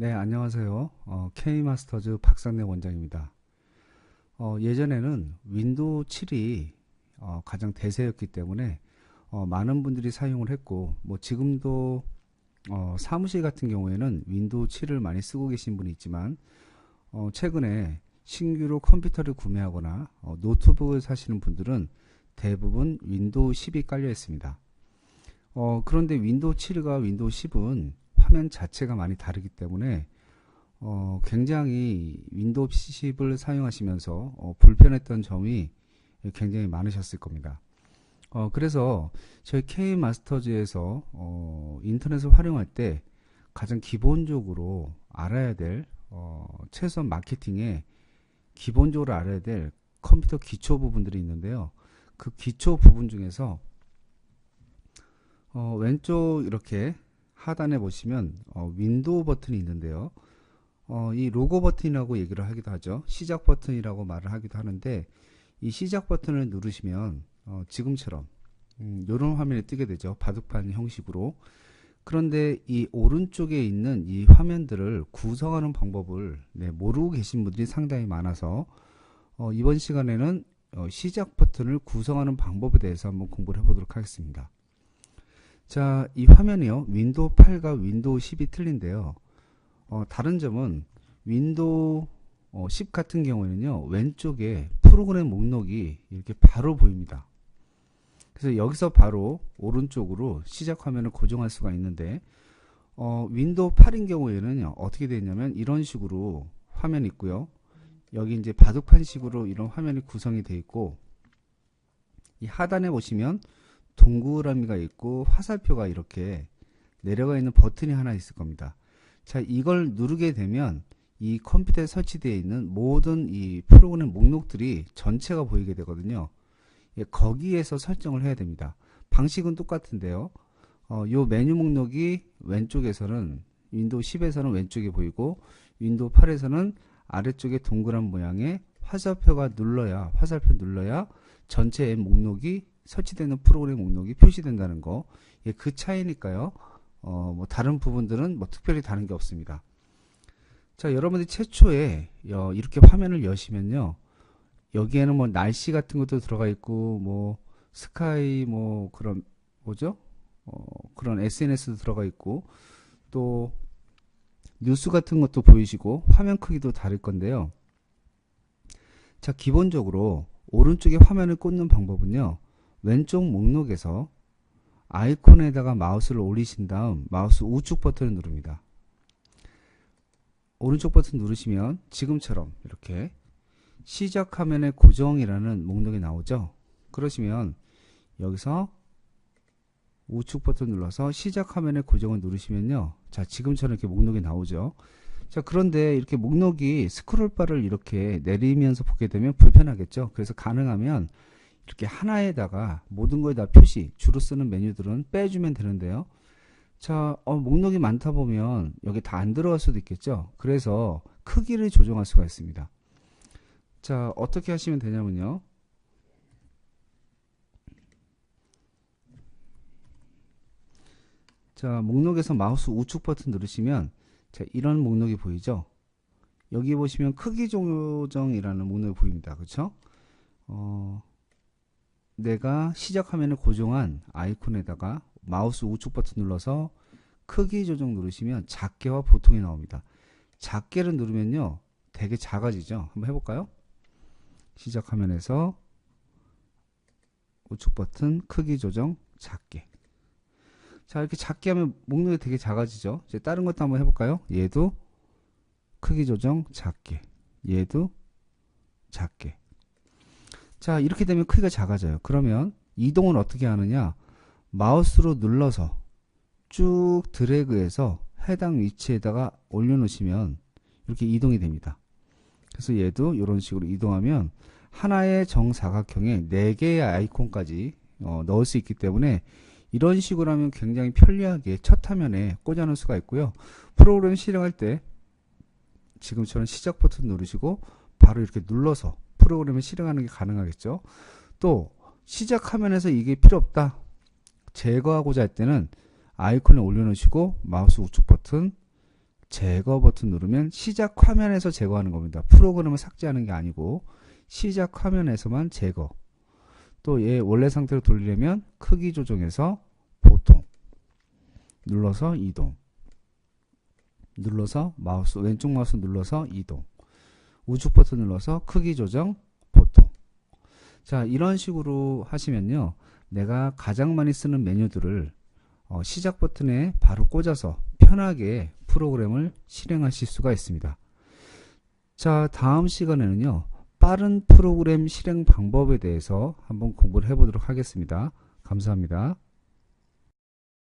네, 안녕하세요. 어, K마스터즈 박상래 원장입니다. 어, 예전에는 윈도우 7이 어, 가장 대세였기 때문에 어, 많은 분들이 사용을 했고, 뭐 지금도 어, 사무실 같은 경우에는 윈도우 7을 많이 쓰고 계신 분이 있지만, 어, 최근에 신규로 컴퓨터를 구매하거나 어, 노트북을 사시는 분들은 대부분 윈도우 10이 깔려 있습니다. 어, 그런데 윈도우 7과 윈도우 10은 화면 자체가 많이 다르기 때문에 어, 굉장히 윈도우 10을 사용하시면서 어, 불편했던 점이 굉장히 많으셨을 겁니다. 어, 그래서 저희 K 마스터즈에서 어, 인터넷을 활용할 때 가장 기본적으로 알아야 될 어, 최소한 마케팅에 기본적으로 알아야 될 컴퓨터 기초 부분들이 있는데요. 그 기초 부분 중에서 어, 왼쪽 이렇게 하단에 보시면 어, 윈도우 버튼이 있는데요. 어, 이 로고 버튼이라고 얘기를 하기도 하죠. 시작 버튼이라고 말을 하기도 하는데 이 시작 버튼을 누르시면 어, 지금처럼 음, 이런 화면이 뜨게 되죠. 바둑판 형식으로. 그런데 이 오른쪽에 있는 이 화면들을 구성하는 방법을 네, 모르고 계신 분들이 상당히 많아서 어, 이번 시간에는 어, 시작 버튼을 구성하는 방법에 대해서 한번 공부를 해보도록 하겠습니다. 자, 이 화면이요. 윈도우 8과 윈도우 10이 틀린데요. 어, 다른 점은 윈도우 어, 10 같은 경우에는요. 왼쪽에 프로그램 목록이 이렇게 바로 보입니다. 그래서 여기서 바로 오른쪽으로 시작 화면을 고정할 수가 있는데 어, 윈도우 8인 경우에는 어떻게 되냐면 이런 식으로 화면이 있고요. 여기 이제 바둑판식으로 이런 화면이 구성이 되어 있고 이 하단에 보시면 동그라미가 있고 화살표가 이렇게 내려가 있는 버튼이 하나 있을 겁니다. 자, 이걸 누르게 되면 이 컴퓨터에 설치되어 있는 모든 이 프로그램 목록들이 전체가 보이게 되거든요. 예, 거기에서 설정을 해야 됩니다. 방식은 똑같은데요. 어, 요 메뉴 목록이 왼쪽에서는 윈도우 10에서는 왼쪽에 보이고 윈도우 8에서는 아래쪽에 동그란 모양의 화살표가 눌러야 화살표 눌러야 전체의 목록이 설치되는 프로그램 목록이 표시된다는 거. 예, 그 차이니까요. 어, 뭐 다른 부분들은 뭐 특별히 다른 게 없습니다. 자, 여러분들이 최초에 어, 이렇게 화면을 여시면요. 여기에는 뭐 날씨 같은 것도 들어가 있고 뭐 스카이 뭐 그런 뭐죠? 어, 그런 SNS도 들어가 있고 또 뉴스 같은 것도 보이시고 화면 크기도 다를 건데요. 자, 기본적으로 오른쪽에 화면을 꽂는 방법은요. 왼쪽 목록에서 아이콘에다가 마우스를 올리신 다음 마우스 우측 버튼을 누릅니다. 오른쪽 버튼 누르시면 지금처럼 이렇게 시작 화면의 고정이라는 목록이 나오죠. 그러시면 여기서 우측 버튼 눌러서 시작 화면의 고정을 누르시면요. 자, 지금처럼 이렇게 목록이 나오죠. 자, 그런데 이렇게 목록이 스크롤바를 이렇게 내리면서 보게 되면 불편하겠죠. 그래서 가능하면 이렇게 하나에다가 모든 거에다 표시, 주로 쓰는 메뉴들은 빼주면 되는데요. 자, 어, 목록이 많다 보면 여기 다 안 들어갈 수도 있겠죠. 그래서 크기를 조정할 수가 있습니다. 자, 어떻게 하시면 되냐면요. 자, 목록에서 마우스 우측 버튼 누르시면 자, 이런 목록이 보이죠? 여기 보시면 크기 조정이라는 목록이 보입니다. 그렇죠? 어, 내가 시작 화면을 고정한 아이콘에다가 마우스 우측 버튼 눌러서 크기 조정 누르시면 작게와 보통이 나옵니다. 작게를 누르면요. 되게 작아지죠. 한번 해볼까요? 시작 화면에서 우측 버튼 크기 조정 작게 자 이렇게 작게 하면 목록이 되게 작아지죠. 이제 다른 것도 한번 해볼까요? 얘도 크기 조정 작게 얘도 작게 자 이렇게 되면 크기가 작아져요. 그러면 이동을 어떻게 하느냐? 마우스로 눌러서 쭉 드래그해서 해당 위치에다가 올려놓으시면 이렇게 이동이 됩니다. 그래서 얘도 이런 식으로 이동하면 하나의 정사각형에 4개의 아이콘까지 어, 넣을 수 있기 때문에 이런 식으로 하면 굉장히 편리하게 첫 화면에 꽂아놓을 수가 있고요. 프로그램 실행할 때 지금처럼 시작 버튼 누르시고 바로 이렇게 눌러서 프로그램을 실행하는 게 가능하겠죠. 또 시작 화면에서 이게 필요 없다. 제거하고자 할 때는 아이콘을 올려놓으시고 마우스 우측 버튼 제거 버튼 누르면 시작 화면에서 제거하는 겁니다. 프로그램을 삭제하는 게 아니고 시작 화면에서만 제거. 또 얘 원래 상태로 돌리려면 크기 조정해서 보통 눌러서 이동. 눌러서 마우스 왼쪽 마우스 눌러서 이동. 우측 버튼 눌러서 크기 조정 보통. 자, 이런 식으로 하시면요. 내가 가장 많이 쓰는 메뉴들을 어, 시작 버튼에 바로 꽂아서 편하게 프로그램을 실행하실 수가 있습니다. 자, 다음 시간에는요. 빠른 프로그램 실행 방법에 대해서 한번 공부를 해보도록 하겠습니다. 감사합니다.